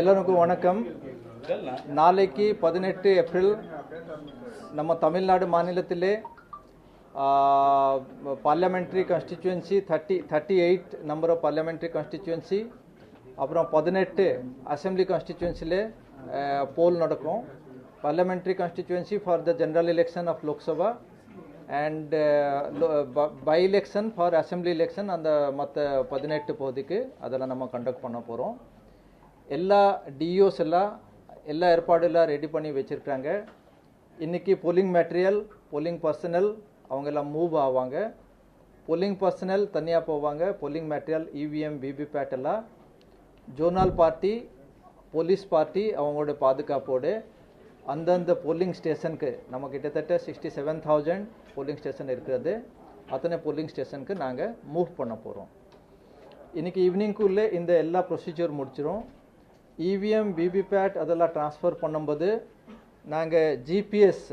எல்லாருக்கும் வணக்கம். நாளைக்கு பதினெட்டு ஏப்ரல் நம்ம தமிழ்நாடு மாநிலத்திலே parliamentary constituency thirty thirty eight number of parliamentary constituency அப்புறம் பதினெட்டு அசெம்பிளி கான்ஸ்டிச்சுவன்சியில் போல் நடக்கும். Parliamentary constituency for the general election of Lok Sabha and by election for assembly election அந்த மற்ற பதினெட்டு பகுதிக்கு அதெல்லாம் நம்ம கண்டக்ட் பண்ண போகிறோம் எல்லா டிஓஸ் எல்லாம் எல்லா ஏற்பாடு எல்லாம் ரெடி பண்ணி வச்சுருக்காங்க இன்றைக்கி போலிங் மெட்டீரியல் போலிங் பர்சனல் அவங்க எல்லாம் மூவ் ஆவாங்க. போலிங் பர்சனல் தனியாக போவாங்க. போலிங் மெட்டீரியல் இவிஎம் விவிபேட் எல்லாம். ஜோனல் பார்ட்டி போலீஸ் பார்ட்டி அவங்களோட பாதுகாப்போடு. அந்தந்த போலிங் ஸ்டேஷனுக்கு நம்ம கிட்டத்தட்ட sixty seven thousand polling station இருக்கிறது. அத்தனை போலிங் ஸ்டேஷனுக்கு நாங்கள் மூவ் பண்ண போகிறோம் இன்றைக்கி ஈவினிங்குள்ளே இந்த எல்லா ப்ரொசீஜர் முடிச்சிடும் இவிஎம் பிபிபேட் அதெல்லாம் ட்ரான்ஸ்ஃபர் பண்ணும்போது நாங்கள் ஜிபிஎஸ்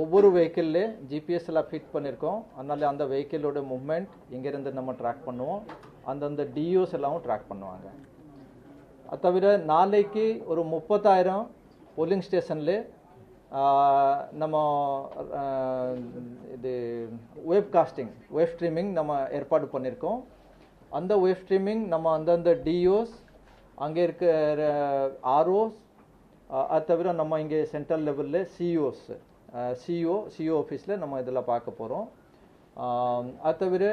ஒவ்வொரு வெஹிக்கிள்லே ஜிபிஎஸ் எல்லாம் ஃபிட் பண்ணியிருக்கோம் அதனால அந்த வெஹிக்கிளோட மூவ்மெண்ட் இங்கேருந்து நம்ம ட்ராக் பண்ணுவோம். அந்தந்த டிஓஸ் எல்லாமும் ட்ராக் பண்ணுவாங்க. அது தவிர நாளைக்கு ஒரு முப்பத்தாயிரம் போலிங் ஸ்டேஷனில் நம்ம இது வெப் காஸ்டிங் வெப் ஸ்ட்ரீமிங் நம்ம ஏற்பாடு பண்ணியிருக்கோம் அந்த வெப் ஸ்ட்ரீமிங் நம்ம அந்தந்த டிஓஸ் அங்கே இருக்கிற ஆர்ஓஸ் அது தவிர நம்ம இங்கே சென்ட்ரல் லெவலில் சிஇஓஸ் சிஇஓ சிஇஓ ஆஃபீஸில் நம்ம இதெல்லாம் பார்க்க போகிறோம் அது தவிர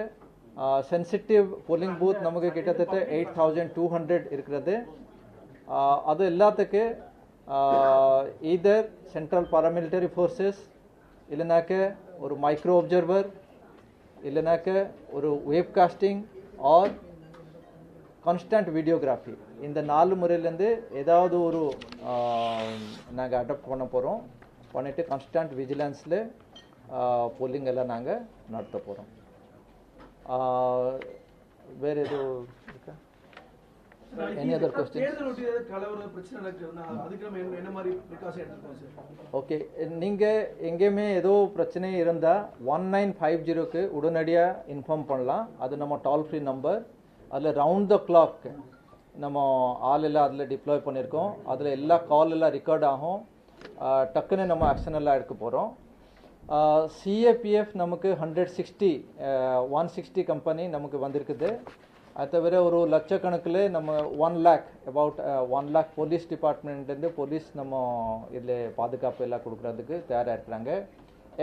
சென்சிட்டிவ் போலிங் பூத் நமக்கு கிட்டத்தட்ட எயிட் தௌசண்ட் டூ ஹண்ட்ரட் இருக்கிறது. ஆஹ் அது எல்லாத்துக்கு ஈதர் சென்ட்ரல் பாராமிலிட்டரி ஃபோர்ஸஸ் இல்லைனாக்க ஒரு மைக்ரோ ஒப்சர்வர் இல்லைனாக்க ஒரு web casting or constant videography இந்த நாலு முறையிலேருந்து ஏதாவது ஒரு நாங்கள் அடாப்ட் பண்ண போகிறோம் பண்ணிவிட்டு கான்ஸ்டன்ட் விஜிலன்ஸில் போலிங் எல்லாம் நாங்கள் நடத்த போகிறோம் வேறு எதுவும் இருக்கா? precaution எடுத்துக்கோம் sir? ஓகே நீங்கள் எங்கேயுமே ஏதோ பிரச்சனை இருந்தால் ஒன் நைன் ஃபைவ் ஜீரோக்கு உடனடியாக இன்ஃபார்ம் பண்ணலாம். அது நம்ம டோல் ஃப்ரீ நம்பர் அதில் ரவுண்ட் த கிளாக் நம்ம ஆள் எல்லாம் அதில் டிப்ளாய் பண்ணியிருக்கோம். அதில் எல்லா கால் எல்லாம் ரெக்கார்ட் ஆகும். டக்குன்னு நம்ம ஆக்ஷன் எல்லாம் எடுக்க போகிறோம் சிஏபிஎஃப் நமக்கு hundred sixty one sixty company நமக்கு வந்திருக்குது. அது தவிர ஒரு லட்சக்கணக்கில் நம்ம one lakh about one lakh police டிபார்ட்மெண்ட்லேருந்து police நம்ம இதில் பாதுகாப்பு எல்லாம் கொடுக்குறதுக்கு தயாராக இருக்கிறாங்க.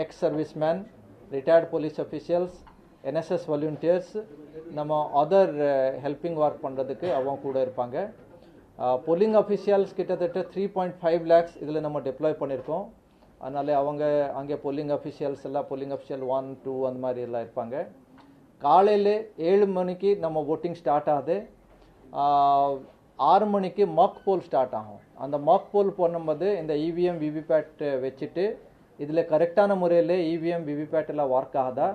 Ex serviceman retired police officials NSS volunteers நம்ம அதர் ஹெல்பிங் ஒர்க் பண்ணுறதுக்கு அவங்க கூட இருப்பாங்க. Uh, போலிங் அஃபிஷியல்ஸ் கிட்டத்தட்ட த்ரீ பாயிண்ட் ஃபைவ் லேக்ஸ் இதில் நம்ம டெப்ளாய் பண்ணியிருக்கோம் அதனால அவங்க அங்கே போலிங் அஃபிஷியல்ஸ் எல்லாம் போலிங் அஃபிஷியல் ஒன் டூ அந்த மாதிரி எல்லாம் இருப்பாங்க. காலையில் ஏழு மணிக்கு நம்ம ஓட்டிங் ஸ்டார்ட் ஆகுது. Uh, ஆறு மணிக்கு மாக் போல் ஸ்டார்ட் ஆகும். அந்த மாக் போல் பண்ணும்போது இந்த இவிஎம் விவிபேட் uh, வச்சுட்டு இதில் கரெக்டான முறையில் இவிஎம் விவிபேட் எல்லாம் ஒர்க் ஆகுதா?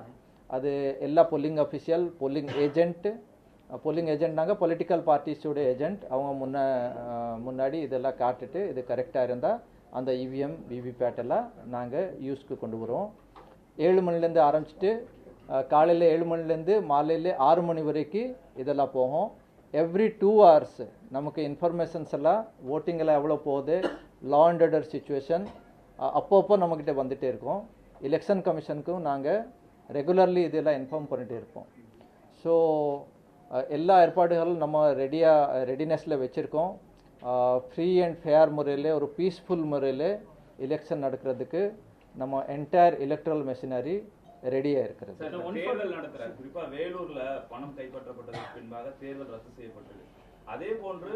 அது எல்லா polling official polling agent polling ஏஜென்ட்னாங்க political பார்ட்டிஸோட ஏஜென்ட் அவங்க முன்ன முன்னாடி இதெல்லாம் காட்டுட்டு இது கரெக்டாக இருந்தால் அந்த இவிஎம் விவிபேட் எல்லாம் நாங்கள் யூஸ்க்கு கொண்டு வருவோம். ஏழு மணிலேருந்து ஆரம்பிச்சிட்டு காலையில் ஏழு மணிலேருந்து மாலையில் ஆறு மணி வரைக்கும் இதெல்லாம் போகும். எவ்ரி டூ ஹவர்ஸ் நமக்கு இன்ஃபர்மேஷன்ஸ் எல்லாம் ஓட்டிங்கெல்லாம் எல்லாம் எவ்வளோ போகுது லா அண்ட் ஆர்டர் சுச்சுவேஷன் அப்பப்போ நம்மக்கிட்ட வந்துகிட்டே இருக்கோம். எலெக்ஷன் கமிஷனுக்கும் நாங்கள் ரெகுலர்லி இதெல்லாம் இன்ஃபார்ம் பண்ணிகிட்டே இருப்போம். ஸோ எல்லா ஏற்பாடுகளும் நம்ம ரெடியாக ரெடினஸில் வச்சுருக்கோம். ஃப்ரீ அண்ட் ஃபேர் முறையில் ஒரு பீஸ்ஃபுல் முறையில் எலெக்ஷன் நடக்கிறதுக்கு நம்ம என்டையர் எலக்ட்ரல் மெஷினரி ரெடியாக இருக்கிறது. சார் இந்த தேர்தல் நடத்துற குறிப்பா வேலூர்ல பணம் கைப்பற்றப்பட்டதற்கு பின்பாக தேர்தல் ரத்து செய்யப்பட்டது. அதே போன்று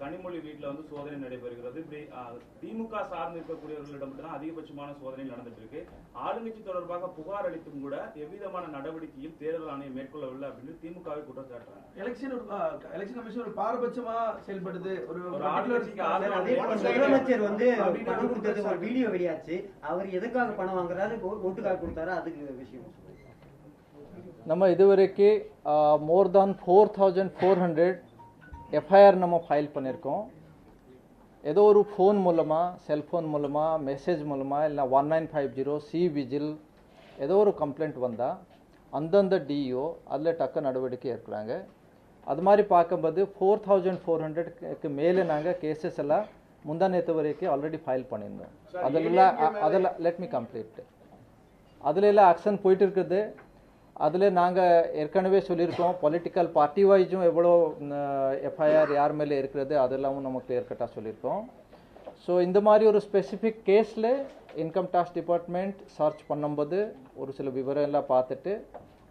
கனிமொழி வீட்டுல வந்து சோதனை நடைபெறுகிறது. இப்படி திமுக சார்ந்து இருக்கக்கூடியவர்களிடம் தான் அதிகபட்சமான சோதனை நடந்துட்டு இருக்கு ஆளுங்கட்சி தொடர்பாக புகார் அளித்தும் கூட எவ்விதமான நடவடிக்கையும் தேர்தல் ஆணையம் மேற்கொள்ளவில்லை அப்படின்னு திமுகவை குற்றம் சாட்டுறாங்க எலெக்ஷன் எலெக்ஷன் கமிஷன் ஒரு பாரபட்சமா செயல்படுது. ஒரு முதலமைச்சர் வந்து பணம் கொடுத்தது ஒரு. வீடியோ வெளியாச்சு. அவர் எதுக்காக பணம் வாங்குறாரு? ஓட்டுக்காக கொடுத்தாரு? அதுக்கு விஷயம். நம்ம இதுவரைக்கு more than four thousand four hundred FIR நம்ம ஃபைல் பண்ணியிருக்கோம் ஏதோ ஒரு ஃபோன் மூலமாக செல்ஃபோன் மூலமாக மெசேஜ் மூலமாக இல்லை one nine five zero C vigil ஏதோ ஒரு கம்ப்ளைண்ட் வந்தால் அந்தந்த டிஇஓ அதில் டக்க நடவடிக்கை எடுக்கிறாங்க. அது மாதிரி பார்க்கும்போது ஃபோர் தௌசண்ட் ஃபோர் ஹண்ட்ரட்க்கு மேலே நாங்கள் கேசஸ் எல்லாம் முந்தா நேற்று வரைக்கும் ஆல்ரெடி ஃபைல் பண்ணியிருந்தோம். அதெல்லாம் அதெல்லாம் லெட் மீ கம்ப்ளீட் அதில் எல்லாம் ஆக்ஷன் போயிட்டு இருக்குது. அதில் நாங்கள் ஏற்கனவே சொல்லியிருக்கோம் பொலிட்டிக்கல் பார்ட்டி வைஸும் எவ்வளோ எஃப்ஐஆர் யார் மேலே இருக்கிறது அதெல்லாமும் நம்ம கிளியர் கட்டாக சொல்லியிருக்கோம். ஸோ இந்த மாதிரி ஒரு ஸ்பெசிஃபிக் கேஸில் இன்கம் டேக்ஸ் டிபார்ட்மெண்ட் சர்ச் பண்ணும்போது ஒரு சில விவரம் எல்லாம் பார்த்துட்டு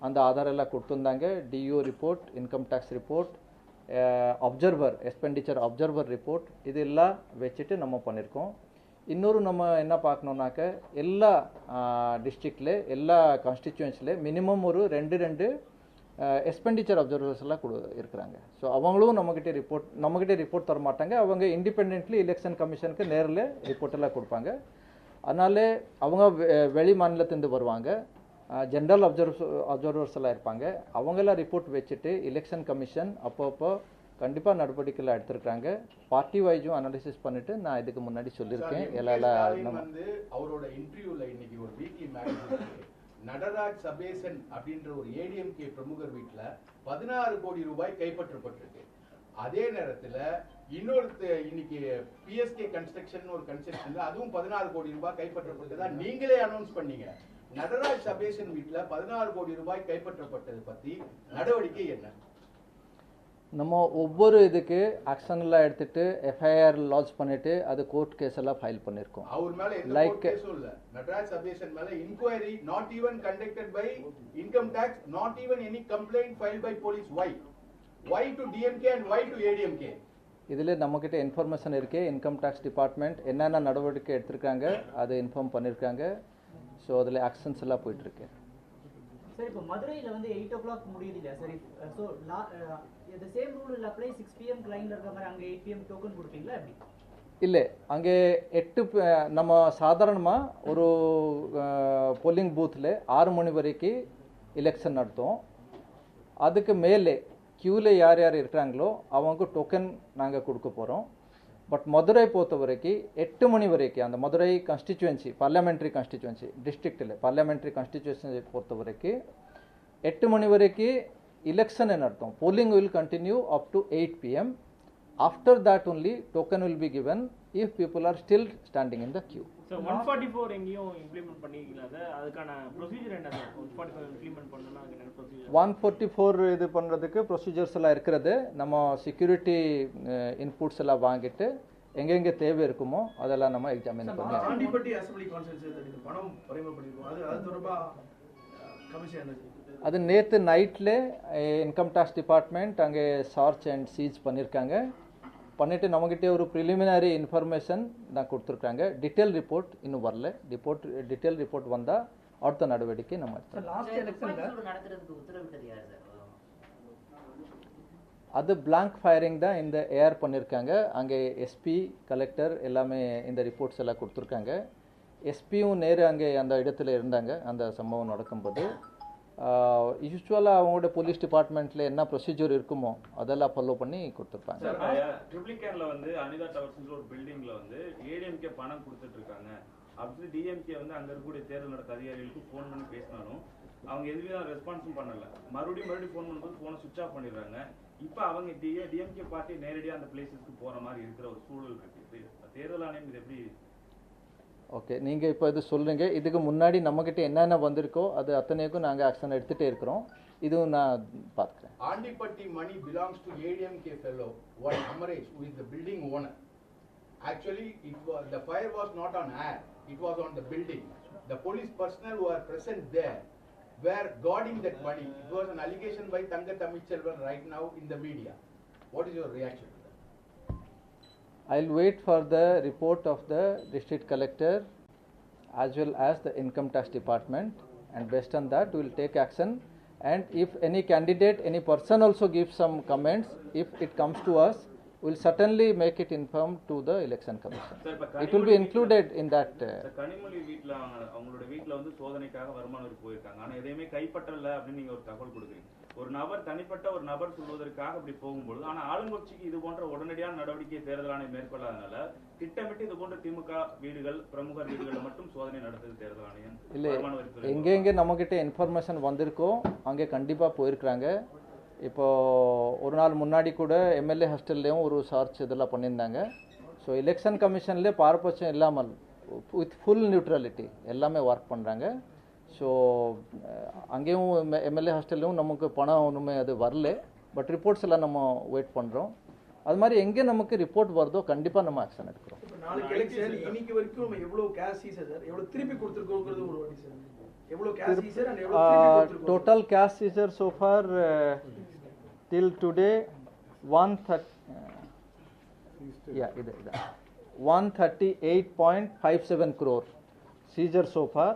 அந்த ஆதார் எல்லாம் கொடுத்துருந்தாங்க. Due report income tax report observer expenditure observer report இது எல்லாம் வச்சுட்டு நம்ம பண்ணியிருக்கோம். இன்னொரு நம்ம என்ன பார்க்கணுன்னாக்க எல்லா டிஸ்ட்ரிக்டில் எல்லா கான்ஸ்டிச்சுவன்ஸில் மினிமம் ஒரு ரெண்டு ரெண்டு எக்ஸ்பெண்டிச்சர் அப்சர்வர்ஸ் எல்லாம் கொடு இருக்கிறாங்க. ஸோ அவங்களும் நம்மக்கிட்ட ரிப்போர்ட் நம்மக்கிட்ட ரிப்போர்ட் தர மாட்டாங்க. அவங்க இண்டிபெண்ட்லி எலெக்ஷன் கமிஷனுக்கு நேரில் ரிப்போர்ட் எல்லாம் கொடுப்பாங்க. அதனால அவங்க வெ- வெளி மாநிலத்திலேருந்து வருவாங்க. ஜென்ரல் அப்சர்வ் அப்சர்வர்ஸ் எல்லாம் இருப்பாங்க. அவங்கெல்லாம் ரிப்போர்ட் வச்சுட்டு எலெக்ஷன் கமிஷன் அப்பப்போ கண்டிப்பாக நடவடிக்கைகள் எடுத்திருக்காங்க பார்ட்டி வைஸும் அனாலிசிஸ் பண்ணிட்டு நான் இதுக்கு முன்னாடி சொல்லியிருக்கேன். எல்லா எல்லா ஸ்டாலின் நம்ம வந்து அவரோட இன்டர்வியூல இன்னைக்கு ஒரு வீக்லி மேகசின் நடராஜ் சபேசன் அப்படின்ற ஒரு ஏடிஎம்கே பிரமுகர் வீட்ல பதினாறு கோடி ரூபாய் கைப்பற்றப்பட்டிருக்கு. அதே நேரத்துல இன்னொரு இன்னைக்கு பிஎஸ்கே கன்ஸ்ட்ரக்ஷன் ஒரு கன்ஸ்ட்ரக்ஷன்ல அதுவும் பதினாறு கோடி ரூபாய் கைப்பற்றப்பட்டதா. நீங்களே அனௌன்ஸ் பண்ணீங்க. நடராஜ் சபேசன் வீட்ல பதினாறு கோடி ரூபாய் கைப்பற்றப்பட்டது பத்தி நடவடிக்கை என்ன? நம்ம ஒவ்வொரு இதுக்கு ஆக்ஷன் எல்லாம் எடுத்துட்டு எஃப்ஐஆர் லான்ச் பண்ணிட்டு அது கோர்ட் கேஸ் எல்லாம் ஃபைல் பண்ணியிருக்கோம் அவர் மேல இல்ல. நடராஜ் சபேசன் மேல inquiry not even conducted by income tax not even any complaint file by police why why to DMK and why to ADMK இதில் நம்மக்கிட்ட இன்ஃபர்மேஷன் இருக்கு இன்கம் டேக்ஸ் டிபார்ட்மெண்ட் என்னென்ன நடவடிக்கை எடுத்திருக்காங்க அதை இன்ஃபார்ம் பண்ணியிருக்காங்க ஸோ அதில் ஆக்ஷன்ஸ் எல்லாம் போயிட்டு இருக்கு. சார் இப்போ மதுரையில் வந்து எயிட் ஓ கிளாக் முடியுது இல்லையா சரி ஸோ இந்த சேம் ரூல் இல்லை அப்ளை சிக்ஸ் பிஎம் லைனில் இருக்க மாதிரி அங்கே எயிட் பிஎம் டோக்கன் கொடுப்பீங்களா எப்படி? இல்லை அங்கே எட்டு நம்ம சாதாரணமாக ஒரு போலிங் பூத்தில் ஆறு மணி வரைக்கும் எலெக்ஷன் நடத்தும் அதுக்கு மேலே க்யூவில் யார் யார் இருக்கிறாங்களோ அவங்க டோக்கன் நாங்கள் கொடுக்க போகிறோம் பட் மதுரை பொறுத்த வரைக்கும் எட்டு மணி வரைக்கும் அந்த மதுரை கான்ஸ்டிச்சுவன்சி பார்லியாமெண்ட்ரி கான்ஸ்டிச்சுவன்சி டிஸ்ட்ரிக்டில் பார்லியாமெண்ட்ரி கான்ஸ்டிச்சுவன்சி பொறுத்த வரைக்கும் எட்டு மணி வரைக்கும் இலெக்ஷன் நடத்தும் polling will continue up to eight PM after that only token will be given if people are still standing in the queue. Sir one forty four எங்கேயும் இம்ப்ளிமெண்ட் பண்ணிக்கலாம் sir அதுக்கான procedure என்ன sir one forty four implement பண்ணணும்னா அதுக்கு என்ன procedure one forty four இது பண்ணுறதுக்கு procedures எல்லாம் இருக்கிறது. நம்ம செக்யூரிட்டி இன்புட்ஸ் எல்லாம் வாங்கிட்டு எங்கெங்கே தேவை இருக்குமோ அதெல்லாம் நம்ம எக்ஸாமின் பண்ணி ஆண்டிப்பட்டி அசம்பிளி பணம் அது அது தொடர்பா கமிஷன் என்ன அது நேற்று நைட்டில் இன்கம் டேக்ஸ் டிபார்ட்மெண்ட் அங்கே சர்ச் அண்ட் சீஸ் பண்ணியிருக்காங்க பண்ணிட்டு நம்மகிட்ட ஒரு ப்ரிலிமினரி இன்ஃபர்மேஷன் தான் கொடுத்துருக்காங்க. டீட்டெயில் ரிப்போர்ட் இன்னும் வரல. ரிப்போர்ட் டீட்டெயில் ரிப்போர்ட் வந்தால் அடுத்த நடவடிக்கை நம்ம அது பிளாங்க் ஃபயரிங் தான் இந்த ஏஆர் பண்ணியிருக்காங்க அங்கே எஸ்பி கலெக்டர் எல்லாமே இந்த ரிப்போர்ட்ஸ் எல்லாம் கொடுத்துருக்காங்க. எஸ்பியும் நேரு அங்கே அந்த இடத்துல இருந்தாங்க. அந்த சம்பவம் நடக்கும்போது. யூஸ்வலாக அவங்களோட போலீஸ் டிபார்ட்மெண்ட்டில் என்ன ப்ரொசீஜர் இருக்குமோ அதெல்லாம் ஃபாலோ பண்ணி கொடுத்துருப்பாங்க. சார் வந்து அனிதா டவர்ஸ்ன்ற ஒரு பில்டிங்ல வந்து ஏடிஎம்கே பணம் கொடுத்துட்டு இருக்காங்க அப்படி டிஎம்கே வந்து அங்க இருக்கக்கூடிய தேர்தல் நடத்த அதிகாரிகளுக்கு ஃபோன் பண்ணி பேசினாலும் அவங்க எதுவும் ரெஸ்பான்ஸும் பண்ணல. மறுபடியும் மறுபடியும் ஃபோன் பண்ணும்போது ஃபோனை சுவிச் ஆஃப் பண்ணிடுறாங்க. இப்போ அவங்க டிஏ டிஎம்கே பார்ட்டி நேரடியாக அந்த பிளேசஸ்க்கு போற மாதிரி இருக்கிற ஒரு சூழல் இருக்கு. தேர்தல் ஆணையம் இது எப்படி ஓகே நீங்கள் இப்போ இது சொல்கிறீங்க இதுக்கு முன்னாடி நம்மக்கிட்ட என்னென்ன வந்திருக்கோ அது அத்தனைக்கும் நாங்கள் ஆக்ஷன் எடுத்துகிட்டே இருக்கிறோம் இதுவும் நான் பார்க்குறேன் Andipatti money belongs to ADMK fellow one Amaresh who the building owner actually it was the fire was not on air it was on the building the police personnel who are present there were guarding that money it was an allegation by Thanga Tamilselvan right now in the media what is your reaction to that? I'll wait for the report of the district collector as well as the income tax department and based on that we will take action and if any candidate any person also gives some comments if it comes to us we'll certainly make it informed to the election commission sir இப்ப it will be included in that uh, sir Kanimozhi வீட்ல அவங்க அவங்களோட வீட்ல வந்து சோதனைக்காக வருமான வரி போயிருக்காங்க ஆனா எதையுமே கைப்பற்றல அப்படின்னு நீங்க ஒரு தகவல் கொடுக்குறீங்க ஒரு நபர் தனிப்பட்ட ஒரு நபர் சொல்வதற்காக அப்படி போகும்பொழுது ஆனா ஆளுங்கட்சிக்கு இது போன்ற உடனடியான நடவடிக்கை தேர்தல் ஆணையம் மேற்கொள்ளாதனால திட்டமிட்டு இது போன்ற திமுக வீடுகள் பிரமுகர் வீடுகளை மட்டும் சோதனை நடத்துது தேர்தல் ஆணையம். இல்லை வருமான வரித்துறை எங்கெங்கே நம்மக்கிட்ட இன்ஃபர்மேஷன் வந்திருக்கோ அங்கே கண்டிப்பாக போயிருக்கிறாங்க. இப்போ ஒரு நாள் முன்னாடி கூட எம்எல்ஏ ஹாஸ்டல்லையும் ஒரு சர்ச் இதெல்லாம் பண்ணியிருந்தாங்க. ஸோ எலெக்ஷன் கமிஷன்லேயே பாரபட்சம் இல்லாமல் வித் ஃபுல் நியூட்ரலிட்டி எல்லாமே ஒர்க் பண்ணுறாங்க ஸோ அங்கேயும் எம்எல்ஏ ஹாஸ்டல்லையும் நமக்கு பணம் ஒன்றுமே அது வரல. பட் ரிப்போர்ட்ஸ் எல்லாம் நம்ம வெயிட் பண்ணுறோம் அது மாதிரி எங்கே நமக்கு ரிப்போர்ட் வருதோ கண்டிப்பாக நம்ம ஆக்ஷன் எடுக்கிறோம். இன்னைக்கு வரைக்கும் நம்ம எவ்வளவு கேஷ் சீசர் சார் எவ்வளவு திருப்பி கொடுத்துருக்கோங்கிறது ஒரு வாட்டி சார். எவ்வளவு கேஷ் சீசர் அண்ட் எவ்வளவு திருப்பி கொடுத்துருக்கோம் total cash seizure so far uh, till today one thirty yeah இது இது. one thirty eight point five seven crore. Seizure so far.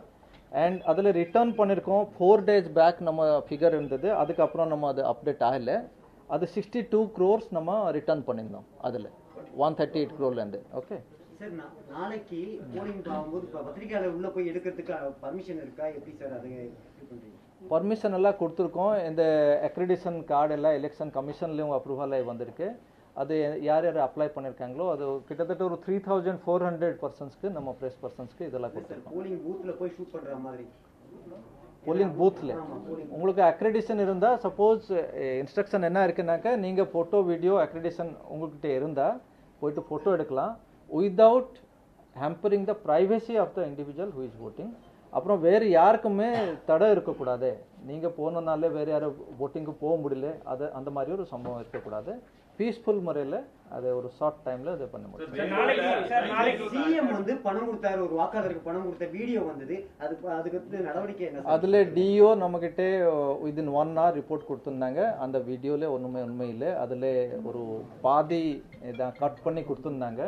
And அதில் ரிட்டர்ன் பண்ணியிருக்கோம் ஃபோர் டேஸ் பேக் நம்ம ஃபிகர் இருந்தது. அதுக்கப்புறம் நம்ம அது அப்டேட் ஆகலை. அது சிக்ஸ்டி டூ க்ரோர்ஸ் நம்ம ரிட்டர்ன் பண்ணியிருந்தோம் அதில். ஒன் தேர்ட்டி எயிட் க்ரோர்லேருந்து ஓகே சார் நாளைக்கு போலிங் ஆகும்போது இப்போ பத்திரிக்கையாளர் உள்ள போய் எடுக்கிறதுக்கு பர்மிஷன் இருக்கா? எப்படி சார் அது பர்மிஷன் எல்லாம் கொடுத்துருக்கோம். இந்த அக்ரிடேஷன் கார்டு எல்லாம் எலெக்ஷன் கமிஷன்லேயும் அப்ரூவல் ஆகி வந்திருக்கு. அது யார் யார் அப்ளை பண்ணியிருக்காங்களோ அது கிட்டத்தட்ட ஒரு த்ரீ தௌசண்ட் ஃபோர் ஹண்ட்ரட் பர்சன்ஸ்க்கு நம்ம ப்ரெஸ் பர்சன்ஸ்க்கு இதெல்லாம் கொடுத்துருக்கோம். போலிங் பூத்ல போய் ஷூட் பண்ற மாதிரி. போலிங் பூத்தில் உங்களுக்கு அக்ரெடிஷன் இருந்தால் சப்போஸ் இன்ஸ்ட்ரக்ஷன் என்ன இருக்குனாக்கா நீங்கள் ஃபோட்டோ வீடியோ அக்ரெடிஷன் உங்கள்கிட்ட இருந்தால் போயிட்டு ஃபோட்டோ எடுக்கலாம். Without hampering the privacy of the individual who is voting. அப்புறம் வேறு யாருக்குமே தடை இருக்கக்கூடாது. நீங்கள் போனனாலே வேறு யாரும் votingக்கு போக முடியல. அது அந்த மாதிரி ஒரு சம்பவம் இருக்கக்கூடாது. பீஸ்ஃபுல் முறையில் அதை ஒரு ஷார்ட் டைமில் அதை பண்ண முடியும். சார் நாளைக்கு சார் நாளைக்கு சிஎம் வந்து பணம் கொடுத்தாரு ஒரு வாக்காளருக்கு பணம் கொடுத்த வீடியோ வந்தது. அது அதுக்கு வந்து நடவடிக்கை என்ன சார்? அதில் டிஓ நம்மக்கிட்ட வித்தின் ஒன் ஹவர் ரிப்போர்ட் கொடுத்துருந்தாங்க. அந்த வீடியோவில் ஒன்றுமே உண்மை இல்லை. அதில் ஒரு பாதி இதான் கட் பண்ணி கொடுத்துருந்தாங்க.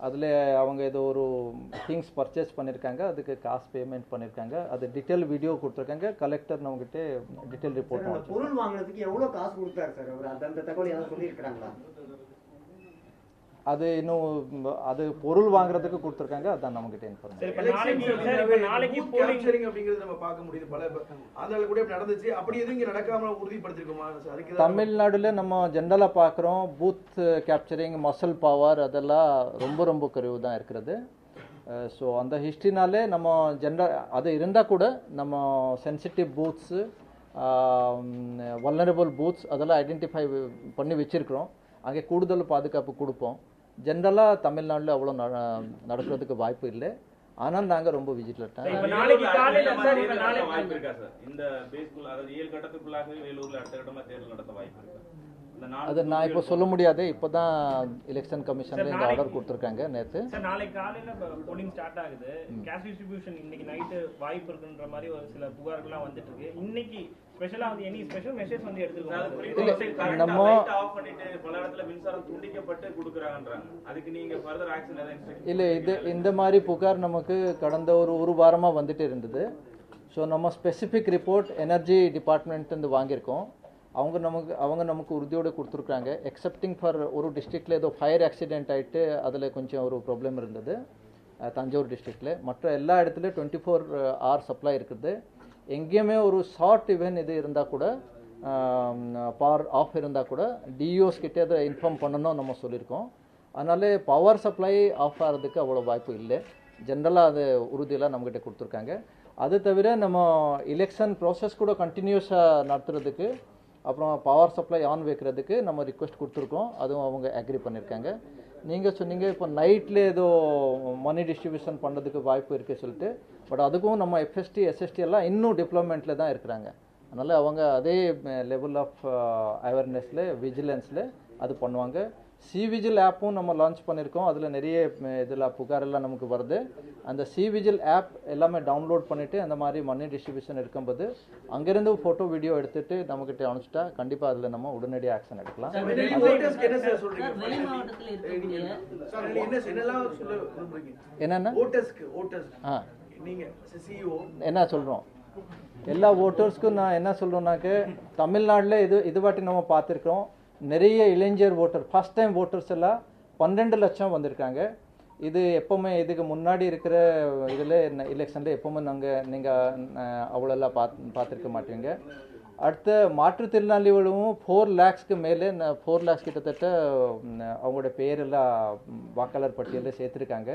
அதில் அவங்க ஏதோ ஒரு திங்ஸ் பர்ச்சேஸ் பண்ணியிருக்காங்க அதுக்கு காசு பேமெண்ட் பண்ணியிருக்காங்க அது டீட்டெயில் வீடியோ கொடுத்துருக்காங்க கலெக்டர் நம்மக்கிட்ட டீட்டெயில் ரிப்போர்ட் பொருள் வாங்குனதுக்கு எவ்வளவு காசு கொடுத்தாரு சார்? அவர் அந்த தகவல் ஏதாவது சொல்லியிருக்கிறாங்களா? அது இன்னும் அது பொருள் வாங்குறதுக்கு கொடுத்துருக்காங்க. அதான் நம்மக்கிட்ட இன்ஃபார்மேஷன் சரி இப்ப நாளைக்கு சார் இப்ப நாளைக்கு போலிங் கேப்சரிங் அப்படிங்கிறது நம்ம பார்க்க முடியுது பல ஆந்திரால கூட இப்படி நடந்துச்சு. அப்படி எதுவும் இங்க நடக்காம உறுதிப்படுத்திருக்கோமா? சார் அதுக்கு ஏதாவது- தமிழ்நாடுல நம்ம ஜென்ரலாக பார்க்குறோம். பூத் கேப்சரிங் மசில் பவர் அதெல்லாம் ரொம்ப ரொம்ப குறைவு தான் இருக்கிறது. ஸோ அந்த ஹிஸ்ட்ரினாலே நம்ம ஜென்ரல் அது இருந்தால் கூட நம்ம சென்சிட்டிவ் பூத்ஸு வல்னரபிள் பூத்ஸ் அதெல்லாம் ஐடென்டிஃபை பண்ணி வச்சிருக்கிறோம். அங்கே கூடுதல் பாதுகாப்பு கொடுப்போம். ஜென்ரலாக தமிழ்நாட்டில் அவ்வளோ நடக்கிறதுக்கு வாய்ப்பு இல்லை. ஆனால் நாங்கள் ரொம்ப இப்ப நாளைக்கு காலையில வேலூர்ல சார் இப்ப தேர்தல் நடத்த நாளைக்கு வாய்ப்பு இருக்கா சார்? இந்த பேஸ்குள்ள அதாவது ஏழு கட்டத்துக்குள்ளாகவே வேலூர்ல அடுத்த கட்டமா தேர்தல் நடத்த வாய்ப்பு இருக்கா? இந்த நாலு அது நான் இப்போ சொல்ல முடியாது. இப்போ தான் எலெக்ஷன் கமிஷனில் இந்த ஆர்டர் கொடுத்துருக்காங்க நேற்று சார் நாளைக்கு காலையில போலிங் ஸ்டார்ட் ஆகுது. கேஷ் டிஸ்ட்ரிபியூஷன் இன்னைக்கு நைட்டு வாய்ப்பு இருக்குன்ற மாதிரி ஒரு சில புகார்கள்லாம் வந்துட்டு இருக்கு. இன்னைக்கு ஸ்பெஷலா வந்து எனி ஸ்பெஷல் மெஷர்ஸ் வந்து எடுத்துருக்கோம் நம்ம- off பண்ணிட்டு பல இடத்துல மின்சாரம் துண்டிக்கப்பட்டு கொடுக்குறாங்கன்றாங்க. அதுக்கு நீங்க ஃபர்தர் ஆக்ஷன் ஏதாவது இல்லை இது இந்த மாதிரி புகார் நமக்கு கடந்த ஒரு ஒரு வாரமாக வந்துட்டு இருந்தது. ஸோ நம்ம ஸ்பெசிஃபிக் ரிப்போர்ட் எனர்ஜி டிபார்ட்மெண்ட்லேருந்து வாங்கியிருக்கோம். அவங்க நமக்கு அவங்க நமக்கு உறுதியோடு கொடுத்துருக்காங்க எக்ஸப்டிங் ஃபார் ஒரு டிஸ்ட்ரிக்டில் ஏதோ ஃபயர் ஆக்சிடென்ட் ஆகிட்டு அதில் கொஞ்சம் ஒரு ப்ராப்ளம் இருந்தது. தஞ்சாவூர் டிஸ்ட்ரிக்டில் மற்ற எல்லா இடத்துலையும் டுவெண்ட்டி ஃபோர் ஹவர் சப்ளை இருக்குது. எங்கேயுமே ஒரு ஷார்ட் இவன் இது இருந்தால் கூட பவர் ஆஃப் இருந்தால் கூட டிஓஸ் கிட்டே அதை இன்ஃபார்ம் பண்ணணும் நம்ம சொல்லியிருக்கோம். அதனால பவர் சப்ளை ஆஃப் ஆகிறதுக்கு அவ்வளோ வாய்ப்பு இல்லை. ஜென்ரலாக அது உறுதியெல்லாம் நம்மக்கிட்ட கொடுத்துருக்காங்க. அது தவிர நம்ம எலெக்ஷன் ப்ராசஸ் கூட கண்டினியூஸாக நடத்துறதுக்கு அப்புறம் பவர் சப்ளை ஆன் வைக்கிறதுக்கு நம்ம ரிக்வெஸ்ட் கொடுத்துருக்கோம். அதுவும் அவங்க அக்ரி பண்ணியிருக்காங்க. நீங்கள் சொன்னீங்க இப்போ நைட்டில் ஏதோ மணி டிஸ்ட்ரிபியூஷன் பண்ணுறதுக்கு வாய்ப்பு இருக்குது சொல்லிட்டு பட் அதுக்கும் நம்ம எஃப்எஸ்டி எஸ்எஸ்டி எல்லாம் இன்னும் டெவலப்மெண்ட்டில் தான் இருக்கிறாங்க. அதனால் அவங்க அதே லெவல் ஆஃப் அவேர்னஸில் விஜிலன்ஸில் அது பண்ணுவாங்க. சி விஜில் ஆப்பும் நம்ம லான்ச் பண்ணியிருக்கோம். அதில் நிறைய இதில் புகாரெல்லாம் நமக்கு வருது. அந்த சி விஜில் ஆப் எல்லாமே டவுன்லோட் பண்ணிவிட்டு அந்த மாதிரி மணி டிஸ்ட்ரிபியூஷன் இருக்கும்போது அங்கேருந்து ஃபோட்டோ வீடியோ எடுத்துட்டு நம்மக்கிட்ட அனுப்பிச்சிட்டா கண்டிப்பாக அதில் நம்ம உடனடி ஆக்ஷன் எடுக்கலாம். என்னென்ன? ஆ. நீங்க சிஇஓ என்ன சொல்கிறோம் எல்லா ஓட்டர்ஸ்க்கும் நான் என்ன சொல்கிறோன்னாக்க தமிழ்நாட்டில் இது இது வாட்டி நம்ம பார்த்துருக்கோம் நிறைய இளைஞர் ஓட்டர் ஃபஸ்ட் டைம் ஓட்டர்ஸ் எல்லாம் பன்னெண்டு லட்சம் வந்திருக்காங்க. இது எப்போவுமே இதுக்கு முன்னாடி இருக்கிற இதில் எலெக்ஷனில் எப்போவுமே நாங்கள் நீங்கள் அவ்வளோலாம் பார்த்து பார்த்துருக்க மாட்டீங்க. அடுத்த மாற்றுத்திறனாளிகளும் ஃபோர் லேக்ஸ்க்கு மேலே ஃபோர் லேக்ஸ் கிட்டத்தட்ட அவங்களோட பேரெல்லாம் வாக்காளர் பட்டியலில் சேர்த்துருக்காங்க.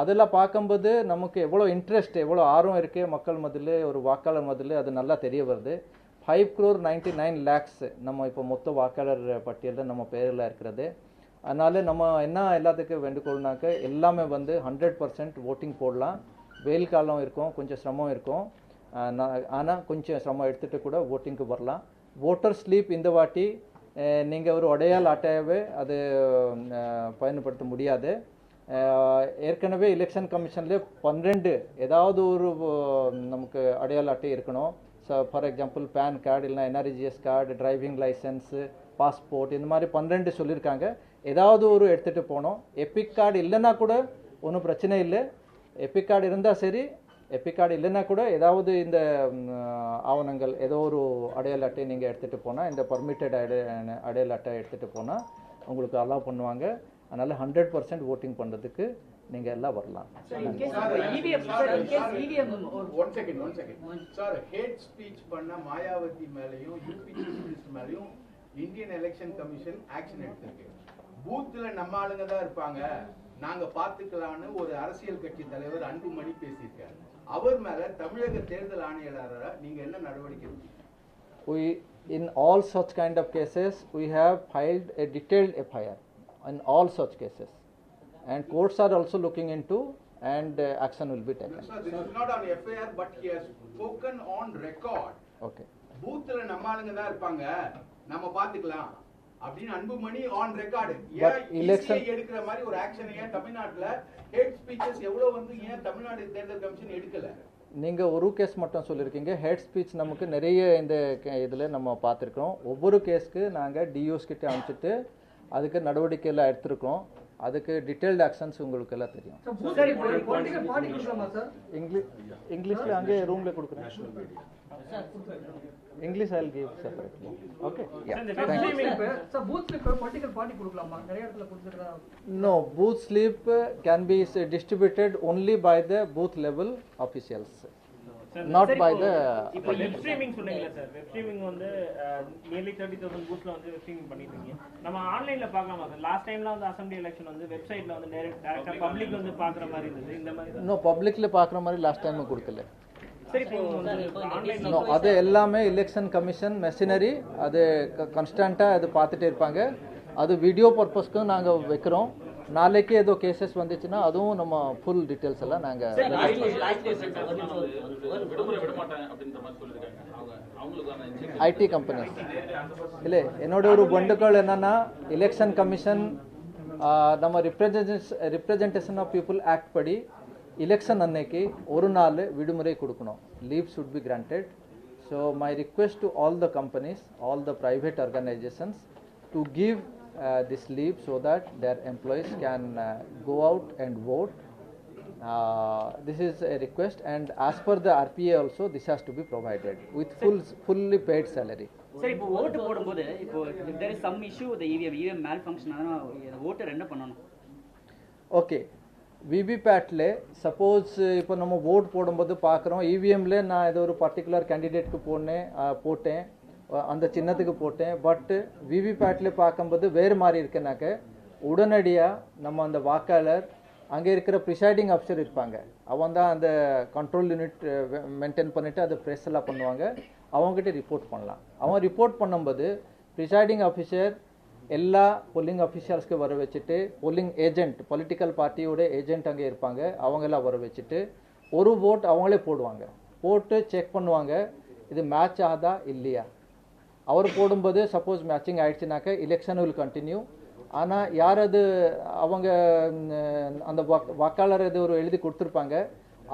அதெல்லாம் பார்க்கும்போது நமக்கு எவ்வளோ இன்ட்ரெஸ்ட் எவ்வளோ ஆர்வம் இருக்குது மக்கள் மதில் ஒரு வாக்காளர் மதில் அது நல்லா தெரிய வருது. Five crore ninety nine lakhs நம்ம இப்போ மொத்த வாக்காளர் பட்டியலில் நம்ம பேரில் இருக்கிறது. அதனால் நம்ம என்ன எல்லாத்துக்கும் வேண்டுகோள்னாக்க எல்லாமே வந்து ஹண்ட்ரட் பர்சன்ட் ஓட்டிங் போடலாம். வெயில் காலம் இருக்கும் கொஞ்சம் சிரமம் இருக்கும். ஆனால் கொஞ்சம் சிரமம் எடுத்துகிட்டு கூட ஓட்டிங்க்கு வரலாம். ஓட்டர் ஸ்லீப் இந்த வாட்டி நீங்கள் ஒரு உடையால் அட்டையாகவே அது பயன்படுத்த முடியாது. ஏற்கனவே எலெக்ஷன் கமிஷன்லேயே பன்னிரெண்டு ஏதாவது ஒரு நமக்கு அடையாள அட்டை இருக்கணும். ஃபார் எக்ஸாம்பிள் பேன் கார்டு இல்லைனா NRGS card driving licence passport இந்த மாதிரி பன்னிரெண்டு சொல்லியிருக்காங்க. ஏதாவது ஒரு எடுத்துகிட்டு போனோம். எபிக் கார்டு இல்லைன்னா கூட ஒன்றும் பிரச்சனை இல்லை. எபிக் கார்டு இருந்தால் சரி. எபிக் கார்டு இல்லைன்னா கூட ஏதாவது இந்த ஆவணங்கள் ஏதோ ஒரு அடையாள அட்டை நீங்கள் எடுத்துகிட்டு போனால் இந்த பர்மிட்டட் அடைய அடையாள அட்டை எடுத்துகிட்டு போனால் உங்களுக்கு அலோவ் பண்ணுவாங்க. அதனால் ஹண்ட்ரட் பர்சன்ட் ஓட்டிங் பண்ணுறதுக்கு நீங்கள் எல்லாம் வரலாம். In in one second one second sir hate speech பண்ண மாயாவதி மேலயும் யூபி மேலயும் இந்தியன் எலெக்ஷன் கமிஷன் ஆக்ஷன் எடுத்திருக்கு. பூத்ல நம்ம ஆளுங்க தான் இருப்பாங்க. நாங்க பாத்துக்கலாம்னு ஒரு அரசியல் கட்சி தலைவர் அன்புமணி பேசியிருக்காரு. அவர் மேல தமிழக தேர்தல் ஆணையாளரா நீங்க என்ன நடவடிக்கை we in all such kind of cases we have filed a detailed FIR in all such cases. And courts are also looking into and uh, action will be taken. Sir, this is not on FIR, but he has spoken on record. okay. பூத்ல நம்ம ஆளுங்க தான் இருப்பாங்க. நம்ம பாத்துக்கலாம். அப்படின்னு Anbumani on record ஏன் election- ECI எடுக்கிற மாதிரி ஒரு ஆக்ஷன் ஏன் தமிழ்நாட்டுல ஹேட் ஸ்பீச்சஸ் எவ்வளவு வந்து ஏன் தமிழ்நாடு தேர்தல் கமிஷன் எடுக்கல? நீங்க ஒரு கேஸ் மட்டும் சொல்லியிருக்கீங்க ஹெட் ஸ்பீச் நமக்கு நிறைய இந்த இதுல நம்ம பார்த்துருக்கோம் ஒவ்வொரு கேஸ்க்கு நாங்க டியூஸ் கிட்ட அனுப்பிச்சிட்டு அதுக்கு நடவடிக்கை எல்லாம் எடுத்திருக்கோம் அதுக்கு டீட்டெயில்டு ஆக்ஷன்ஸ் உங்களுக்கு எல்லாம் தெரியும் சார் இப்போ பொலிட்டிக்கல் பார்ட்டி கொடுக்கலாமா சார் இங்கிலீஷ் இங்கிலீஷ்ல அங்கே ரூம்ல கொடுக்குறேன். English I give separately okay sir booth slip political party கொடுக்கலாமா? நிறைய இடத்துல கொடுத்துருக்கா? No, booth slip uh, can be s- distributed only by the booth not சரி, by இப்போ- வெப் ஸ்ட்ரீமிங் சொன்னீங்கல்ல சார் வெப் ஸ்ட்ரீமிங் வந்து நியர்லி தேர்ட்டி தௌசண்ட் பூத்ல வந்து வெப் ஸ்ட்ரீமிங் பண்ணிட்டு இருக்கீங்க நம்ம ஆன்லைன்ல பார்க்கலாமா சார்? லாஸ்ட் டைம்ல வந்து அசம்பிளி எலெக்ஷன் வந்து வெப்சைட்ல வந்து டேரக்டா பப்ளிக் வந்து பாக்குற மாதிரி இருந்தது. இந்த மாதிரி No, publicly பார்க்குற மாதிரி லாஸ்ட் டைம் கொடுக்கல. சரி இப்போ வந்து ஆன்லைன்ல நோ அது எல்லாமே எலெக்ஷன் கமிஷன் மெஷினரி அது கன்ஸ்டண்ட்டாக அது பார்த்துட்டே இருப்பாங்க. அது வீடியோ பர்பஸ்க்கும் நாங்கள் வைக்கிறோம். நாளைக்கு ஏதோ கேசஸ் வந்துச்சுன்னா அதுவும் நம்ம ஃபுல் டீட்டெயில்ஸ் எல்லாம் நாங்கள் விடுமுறை விட மாட்டேன் அப்படின்ற மாதிரி சொல்லியிருக்காங்க. அவங்க அவங்களுக்கான incentive ஐடி கம்பெனிஸ் இல்லை என்னோட ஒரு பண்டுக்கள் என்னன்னா எலெக்ஷன் கமிஷன் நம்ம representation representation of people act படி எலெக்ஷன் அன்னைக்கு ஒரு நாள் விடுமுறை கொடுக்கணும். Leave should be granted so my request to all the companies all the private organisations to give this leave so that their employees can go out and vote. Uh, this is a request and as per the RPA also this has to be provided with full fully paid salary. சரி இப்போ ஓட்டு போடும்போது இப்போ is some issue with EVM EVM malfunction அதனால் voter என்ன பண்ணணும்? Okay விவிபேட்டில் suppose இப்போ நம்ம ஓட் போடும்போது பார்க்குறோம் இவிஎம்ல நான் ஏதோ ஒரு பர்டிகுலர் கேண்டிடேட்க்கு போனேன் போட்டேன் அந்த சின்னத்துக்கு போட்டேன் பட் விவிபேட்டில் பார்க்கும்போது வேறு மாதிரி இருக்குனாக்க உடனடியாக நம்ம அந்த வாக்காளர் அங்கே இருக்கிற ப்ரிசைடிங் ஆஃபீஸர் இருப்பாங்க. அவங்க தான் அந்த கண்ட்ரோல் யூனிட் மெயின்டைன் பண்ணிவிட்டு அதை ப்ரெஸ் எல்லாம் பண்ணுவாங்க. அவங்ககிட்ட ரிப்போர்ட் பண்ணலாம். அவன் ரிப்போர்ட் பண்ணும்போது ப்ரிசைடிங் ஆஃபீஸர் எல்லா போலிங் அஃபிஷியல்ஸ்க்கு வர வச்சுட்டு போலிங் ஏஜென்ட் பொலிட்டிக்கல் பார்ட்டியோட ஏஜென்ட் அங்கே இருப்பாங்க. அவங்கெல்லாம் வர வச்சுட்டு ஒரு ஓட் அவங்களே போடுவாங்க. போட்டு செக் பண்ணுவாங்க இது மேட்ச் ஆகுதா இல்லையா? அவர் போடும்போது சப்போஸ் மேட்சிங் ஆயிடுச்சுனாக்க எலெக்ஷன் வில் கண்டினியூ ஆனால் யார் அது அவங்க அந்த வாக்காளர் இது ஒரு எழுதி கொடுத்துருப்பாங்க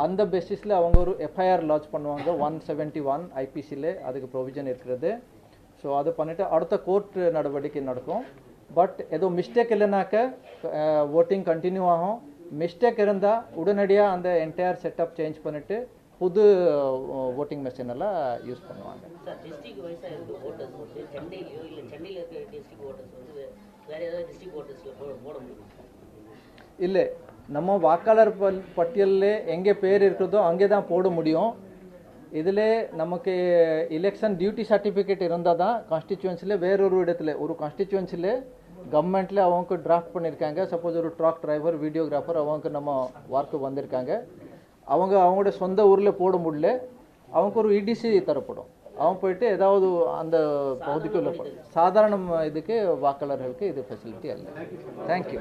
அந்த பேசிஸில் அவங்க ஒரு எஃப்ஐஆர் லான்ச் பண்ணுவாங்க ஒன் செவன்ட்டி ஒன் ஐபிசியில் அதுக்கு ப்ரொவிஷன் இருக்கிறது. ஸோ அது பண்ணிவிட்டு அடுத்த கோர்ட் நடவடிக்கை நடக்கும். பட் ஏதோ மிஸ்டேக் இல்லைனாக்க ஓட்டிங் கண்டினியூ ஆகும். மிஸ்டேக் இருந்தால் உடனடியாக அந்த என்டையர் செட்டப் சேஞ்ச் பண்ணிவிட்டு புது ஓட்டிங் மிஷின் எல்லாம் யூஸ் பண்ணுவாங்க. வேற ஏதாவது டிஸ்ட்ரிக்ட் ஓட்டர்ஸில் போட முடியுமா? இல்லை நம்ம வாக்காளர் பல் பட்டியலில் எங்கே பேர் இருக்கிறதோ அங்கே தான் போட முடியும். இதில் நமக்கு எலெக்ஷன் டியூட்டி சர்டிஃபிகேட் இருந்தால் தான் கான்ஸ்டிச்சுவன்சியில் வேறொரு இடத்துல ஒரு கான்ஸ்டிச்சுவன்சியில் கவர்மெண்ட்டில் அவங்க டிராஃப்ட் பண்ணியிருக்காங்க சப்போஸ் ஒரு ட்ராக் டிரைவர் வீடியோகிராஃபர் அவங்க நம்ம ஒர்க்கு வந்திருக்காங்க. அவங்க அவங்களோட சொந்த ஊரில் போட முடியல. அவங்க ஒரு இடிசி தரப்படும். அவன் போயிட்டு ஏதாவது அந்த பகுதிக்குள்ள சாதாரண இதுக்கு வாக்காளர்களுக்கு இது ஃபெசிலிட்டி அல்ல. தேங்க்யூ